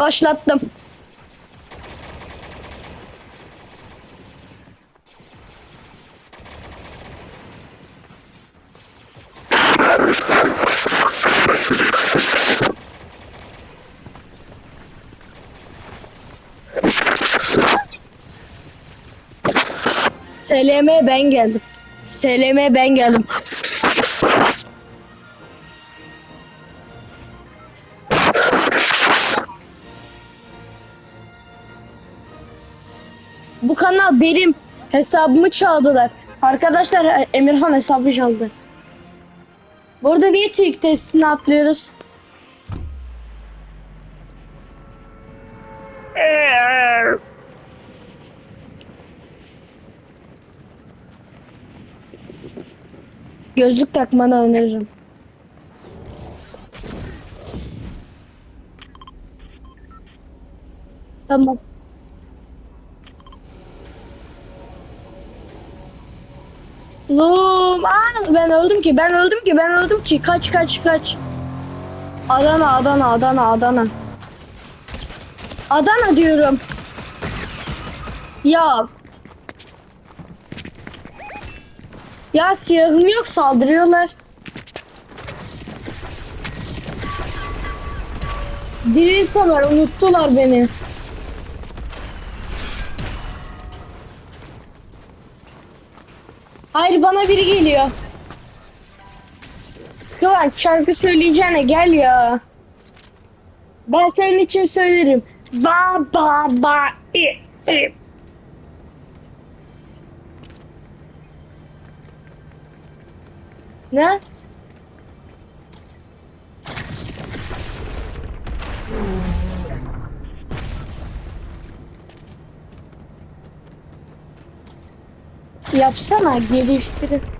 Başlattım. SLM ben geldim. SLM ben geldim. Kanal benim hesabımı çaldılar. Arkadaşlar Emirhan hesabı çaldı. Burada niye TİK testini atlıyoruz? Gözlük takmanı öneririm. Tamam. Oğlum, aa, ben öldüm ki, ben öldüm ki, ben öldüm ki. Kaç, kaç, kaç. Adana, Adana, Adana, Adana. Adana diyorum. Ya. Ya silahım yok saldırıyorlar. Diriltalar unuttular beni. Hayır bana biri geliyor. Kıvanç şarkı söyleyeceğine gel ya. Ben senin için söylerim. Ba ba ba i, i. Ne? Yapsana geliştirin.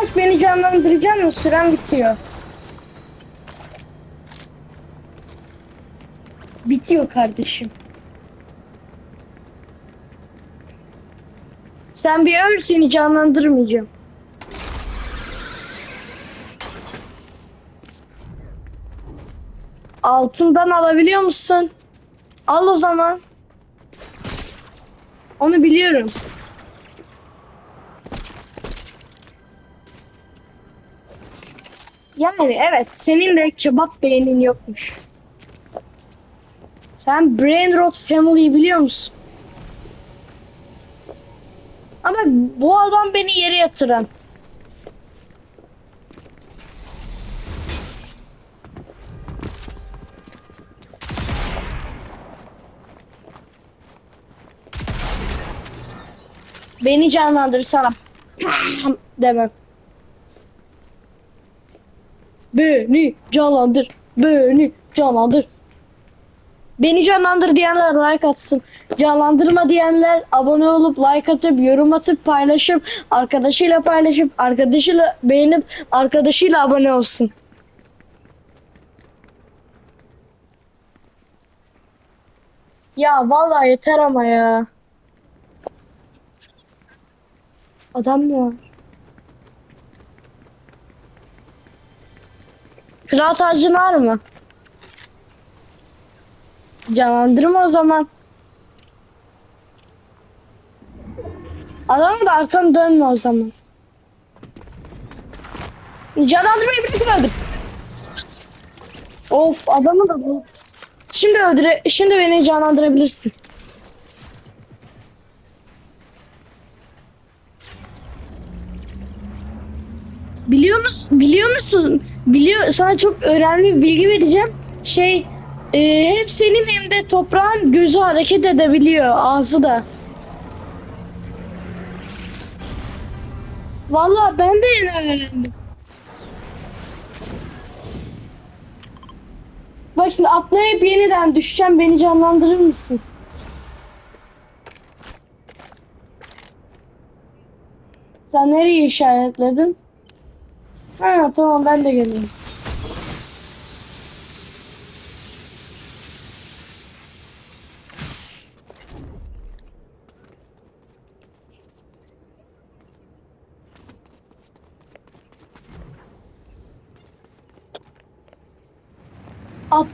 Kıvanç beni canlandıracak mı? Süren bitiyor. Bitiyor kardeşim. Sen bir öl seni canlandırmayacağım. Altından alabiliyor musun? Al o zaman. Onu biliyorum. Yani evet senin de kebap beğenin yokmuş. Sen Brain Rot Family'yi biliyor musun? Ama bu adam beni yere yatıran. Beni canlandırsana. Demem. Beni canlandır. Beni canlandır. Beni canlandır diyenler like atsın. Canlandırma diyenler abone olup like atıp yorum atıp paylaşıp arkadaşıyla paylaşıp arkadaşıyla beğenip arkadaşıyla abone olsun. Ya vallahi yeter ama ya. Adam mı var? Kral tacın var mı? Canlandırma o zaman. Adamı da arkanı dönme o zaman. Canlandırmayı bırakın öldür. Of adamı da bu. Şimdi öldüre, şimdi beni canlandırabilirsin. Biliyor musun? Biliyor musun? Biliyor sana çok önemli bir bilgi vereceğim. Şey e, hem senin hem de toprağın gözü hareket edebiliyor. Ağzı da. Vallahi ben de yeni öğrendim. Bak şimdi atlayıp yeniden düşeceğim. Beni canlandırır mısın? Sen nereye işaretledin? Ha tamam ben de geleyim. At.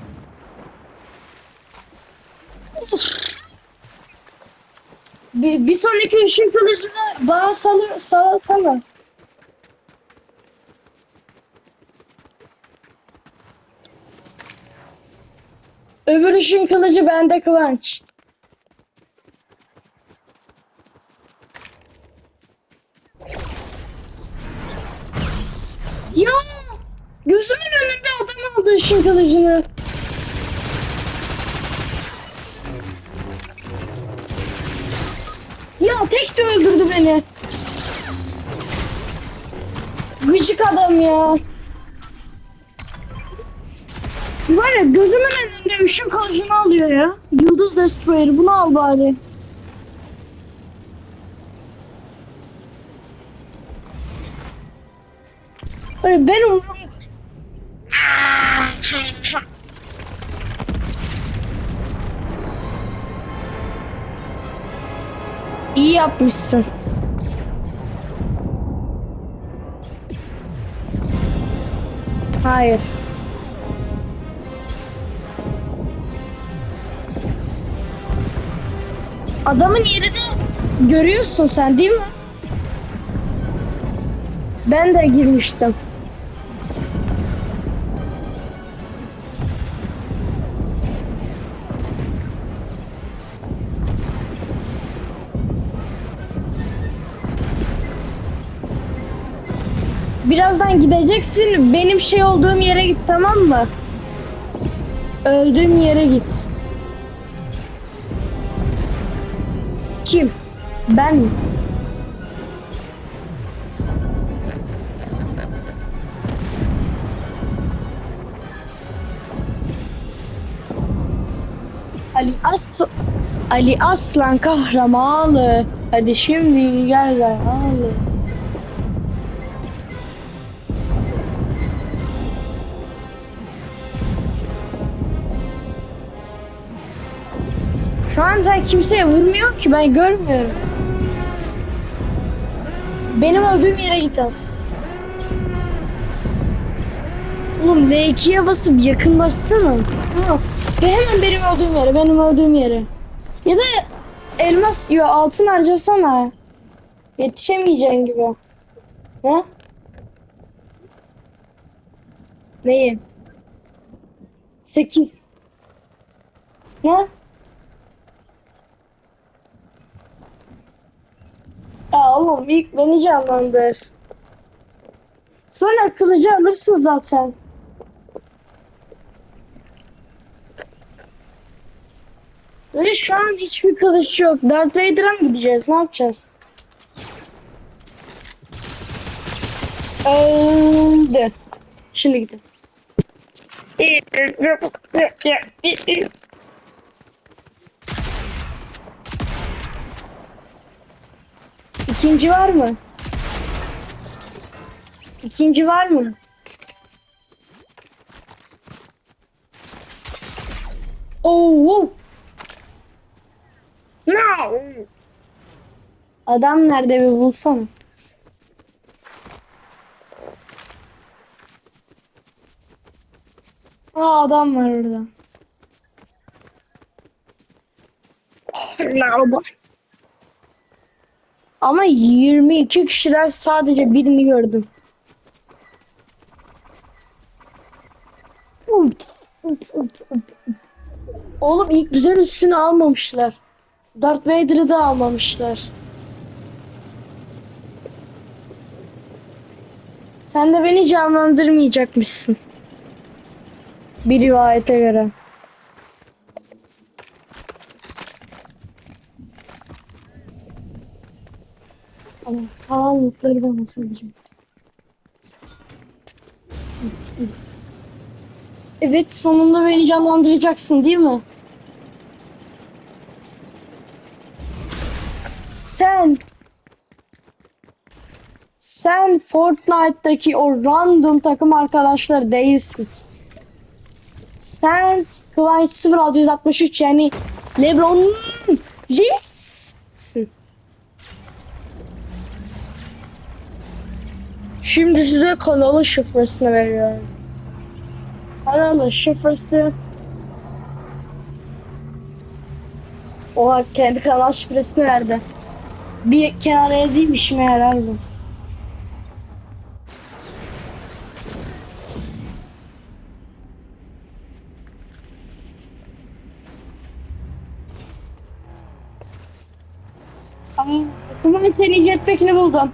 bir, bir sonraki ışın kılıcını bana salı, salasana. Öbür ışın kılıcı bende Kıvanç. Ya gözümün önünde adam aldı ışın kılıcını. Ya tek de öldürdü beni. Gıcık adam ya. Var ya gözümün önünde ışın kılıcını alıyor ya. Yıldız Destroyer bunu al bari. Öyle ben umurum... İyi yapmışsın. Hayır. Adamın yerini görüyorsun sen değil mi? Ben de girmiştim. Birazdan gideceksin. Benim şey olduğum yere git tamam mı? Öldüğüm yere git. Ben mi? Ali As Ali Aslan kahramanı. Hadi şimdi gel ağlı. Şu an sen kimseye vurmuyor ki ben görmüyorum. Benim öldüğüm yere git al. Oğlum L2'ye basıp yakınlaşsana. Hı. Ve hemen benim öldüğüm yere, benim öldüğüm yere. Ya da elmas, yo altın harcasana. Yetişemeyeceğin gibi. Ha? Neyi? Sekiz. Ne? Oğlum ilk beni canlandır. Sonra kılıcı alırsın zaten. Ve şu an hiçbir kılıç yok. Darth Vader'a mı gideceğiz? Ne yapacağız? Öldü. Şimdi gidelim. İkinci var mı? İkinci var mı? Oo. No. Adam nerede bir bulsana. Aa adam var orada. Merhaba. Ama 22 kişiden sadece birini gördüm. Oğlum ilk güzel üstünü almamışlar. Darth Vader'ı da almamışlar. Sen de beni canlandırmayacakmışsın. Bir rivayete göre. Ama tamam mutları bana söyleyeceğim. Evet sonunda beni canlandıracaksın değil mi? Sen sen Fortnite'daki o random takım arkadaşları değilsin. Sen Kıvanç 0663 yani Lebron James'sin. Şimdi size kanalın şifresini veriyorum. Kanalın şifresi Oha kendi kanal şifresini verdi. Bir kenara yazayım işime bu. Aa, Kuman seni jetpack'ini buldum.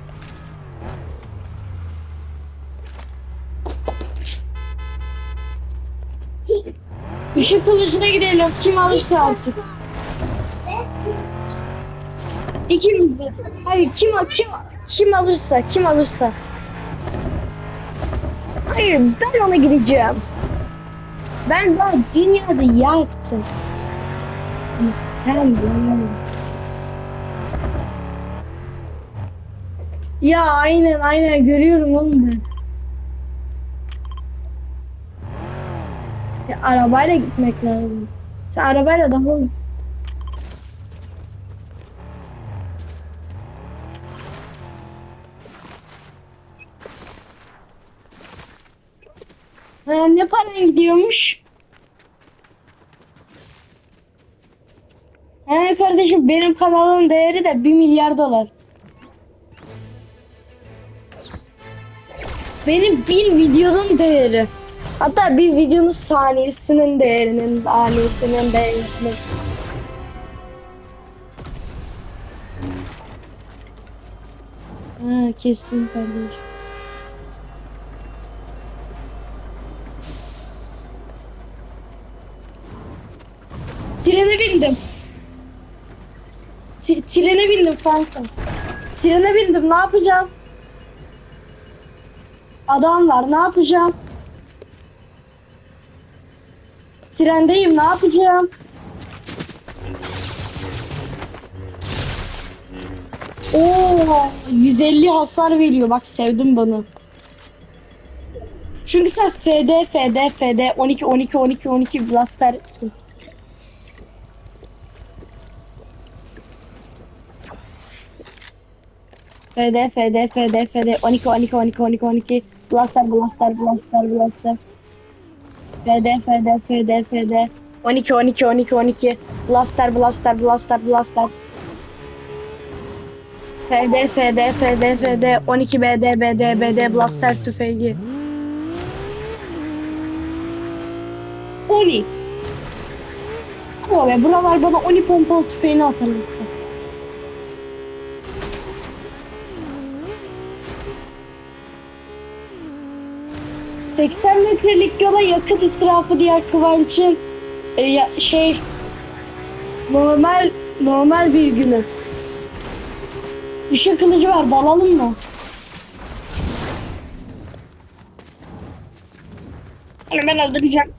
Işık kılıcına gidelim. Kim alırsa artık. İkimizi. Hayır kim kim kim alırsa kim alırsa. Hayır ben ona gideceğim. Ben daha dünyada yaktım. Ama sen bunu. Ya aynen aynen görüyorum oğlum ben. Arabayla gitmek lazım. Sen arabayla daha olur. Ha, ne paraya gidiyormuş? He kardeşim benim kanalın değeri de 1 milyar dolar. Benim bir videonun değeri. Hatta bir videonun saniyesinin değerinin, saniyesinin değerinin. Ha kesin kardeşim. Trene bindim. T- trene bindim kanka. Trene bindim ne yapacağım? Adam var ne yapacağım? Trendeyim ne yapacağım? Oo 150 hasar veriyor bak sevdim bunu. Çünkü sen FD FD FD 12 12 12 12 blastersin. FD FD FD FD 12 12 12 12 12 blaster blaster blaster blaster FD FD FD FD 12 12 12 12 blaster blaster blaster blaster. FD FD FD FD 12 BD BD BD blaster tüfeği Oni. Ama be buralar bana Oni pompalı tüfeğini hatırlattı. ...80 metrelik yola yakıt israfı diğer Kıvanç'ın... e, ya, şey... Normal normal bir günü. Işık kılıcı var dalalım mı? Ben öldüreceğim.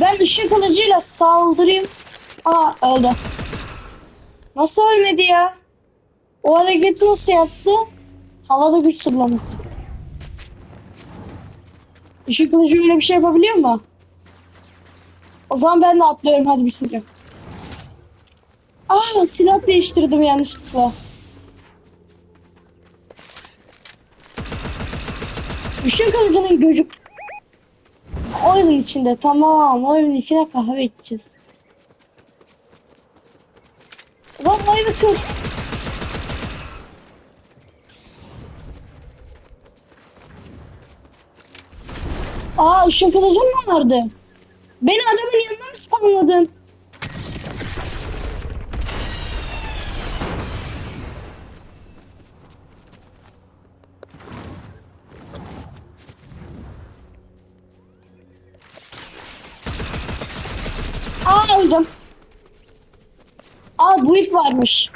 Ben ışık kılıcıyla saldırayım. Aa öldü. Nasıl ölmedi ya? O hareketi nasıl yaptı? Havada güç sırlaması. Işık kılıcı öyle bir şey yapabiliyor mu? O zaman ben de atlıyorum hadi bismillah. Aa silah değiştirdim yanlışlıkla. Işık kılıcının gözü... Oyunun içinde tamam oyunun içine kahve içeceğiz. Lan oyunu kır. Aa ışık kılıcın mı vardı? Beni adamın yanına mı spamladın? İlk varmış.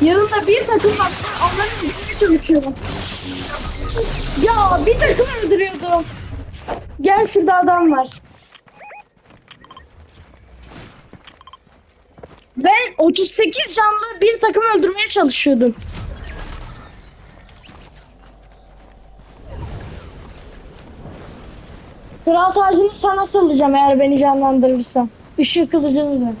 Yanımda bir takım var. Onları öldürmeye çalışıyorum. Ya bir takım öldürüyordum. Gel şurada adam var. Ben 38 canlı bir takım öldürmeye çalışıyordum. Kral tacını sana sallayacağım eğer beni canlandırırsan. Işık kılıcını da.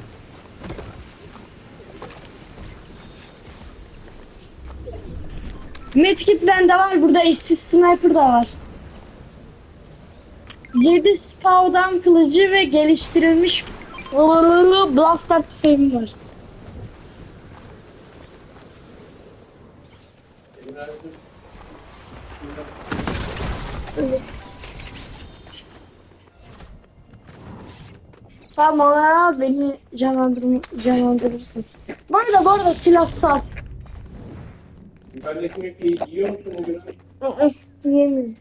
Medkit bende var. Burada eşsiz sniper da var. 7 spawdan kılıcı ve geliştirilmiş blaster tüfeğim var. Tamam ya beni canlandırma, canlandırırsın. Bana da bu arada silah sal. Ben ekmek yiyor musun bugün? Hı hı, Yemiyorum.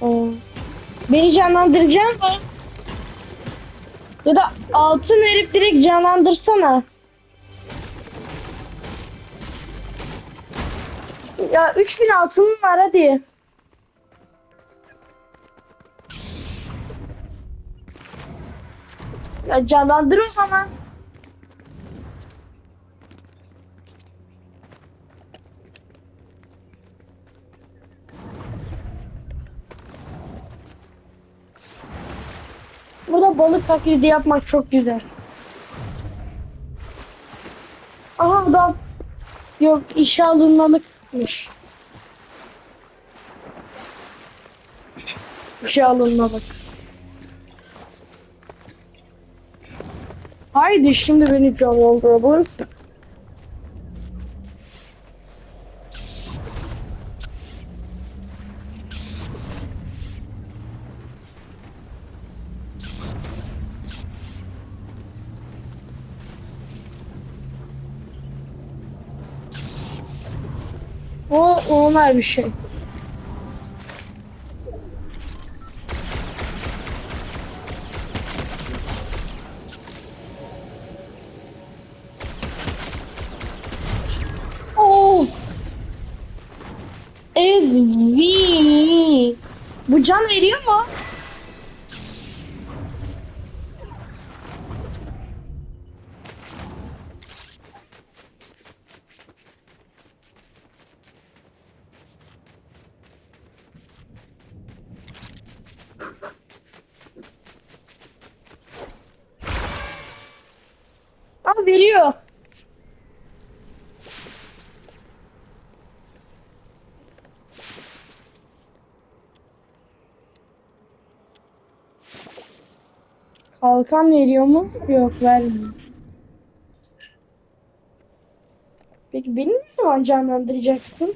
Oo. Beni canlandıracak mı? Ya da altın verip direkt canlandırsana. Ya 3000 altınım var hadi. Ya canlandır o zaman. Burada balık taklidi yapmak çok güzel. Aha adam. Yok işe alınmalıkmış. İşe alınmalık. Haydi şimdi beni canlandırabilirsin. O normal bir şey. Oh. Ezvi. Bu can veriyor mu? Aa veriyor. Kalkan veriyor mu? Yok vermiyor. Peki beni ne zaman canlandıracaksın?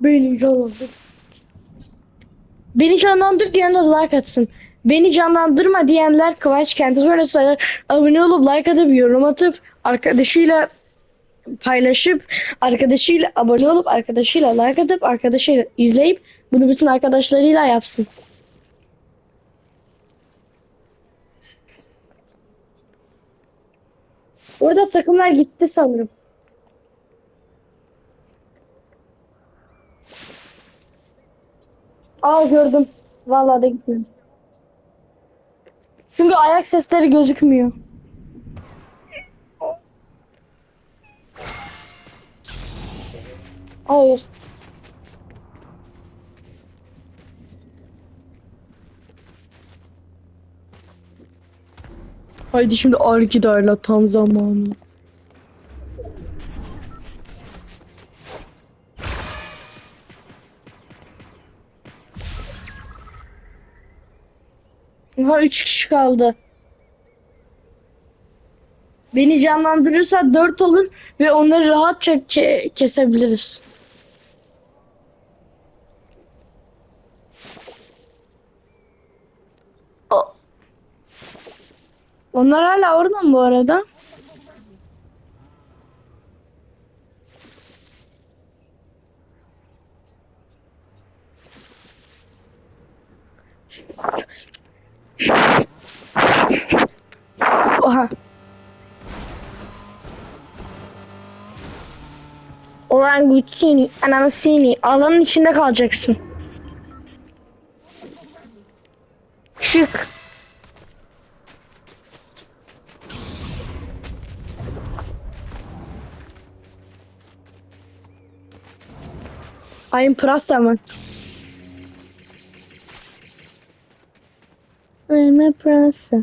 Beni canlandır. Beni canlandır diyenler like atsın. Beni canlandırma diyenler Kıvanç Kenti sonrası abone olup like atıp yorum atıp arkadaşıyla paylaşıp arkadaşıyla abone olup arkadaşıyla like atıp arkadaşıyla izleyip bunu bütün arkadaşlarıyla yapsın. Orada takımlar gitti sanırım. Aa gördüm. Vallahi de gitmiyor. Çünkü ayak sesleri gözükmüyor. Hayır. Haydi şimdi Arkidar'la tam zamanı. Ha 3 kişi kaldı. Beni canlandırırsa 4 olur ve onları rahatça ke- kesebiliriz. Onlar hala orada mı bu arada? Oha. Orangutini, ananasini. Alanın içinde kalacaksın. Çık. I'm Prasaman. Mı? I'm a Prasa.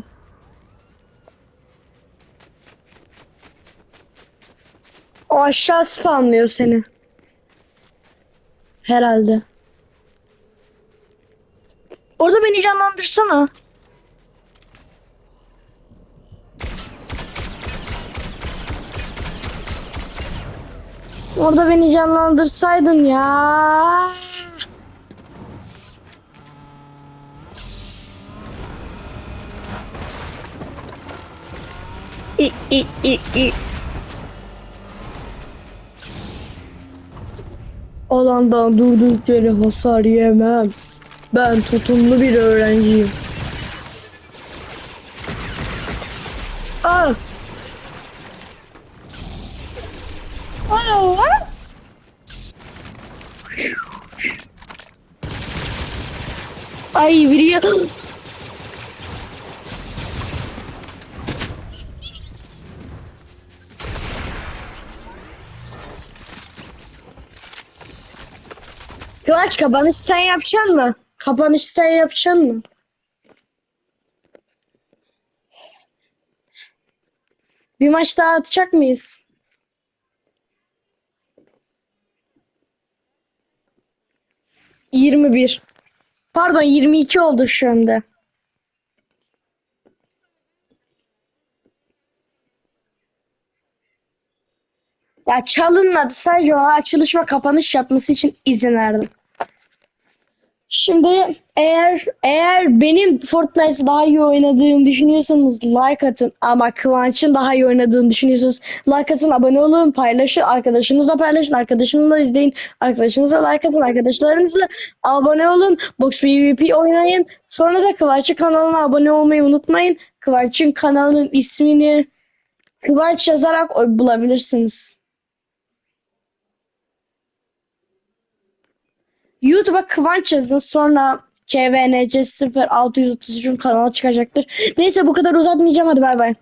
O aşağı spamlıyor seni. Herhalde. Orada beni canlandırsana. Orada beni canlandırsaydın ya. İ, i, i. Alandan durduk yere hasar yemem. Ben tutumlu bir öğrenciyim. Aa. Aa. Ay biri Kıvanç kapanış sen yapacaksın mı? Kapanış sen yapacaksın mı? Bir maç daha atacak mıyız? Yirmi bir. Pardon 22 oldu şu anda. Ya çalınmadı. Sadece ona açılış ve kapanış yapması için izin verdim. Şimdi eğer eğer benim Fortnite'ı daha iyi oynadığımı düşünüyorsanız like atın ama Kıvanç'ın daha iyi oynadığını düşünüyorsanız like atın, abone olun, paylaşın, arkadaşınızla paylaşın, arkadaşınızla izleyin, arkadaşınızla like atın, arkadaşlarınızla abone olun, Box PvP oynayın. Sonra da Kıvanç'ın kanalına abone olmayı unutmayın. Kıvanç'ın kanalının ismini Kıvanç yazarak bulabilirsiniz. YouTube'a Kıvanç yazın sonra KVNC 0633'ün kanalı çıkacaktır. Neyse bu kadar uzatmayacağım hadi bay bay.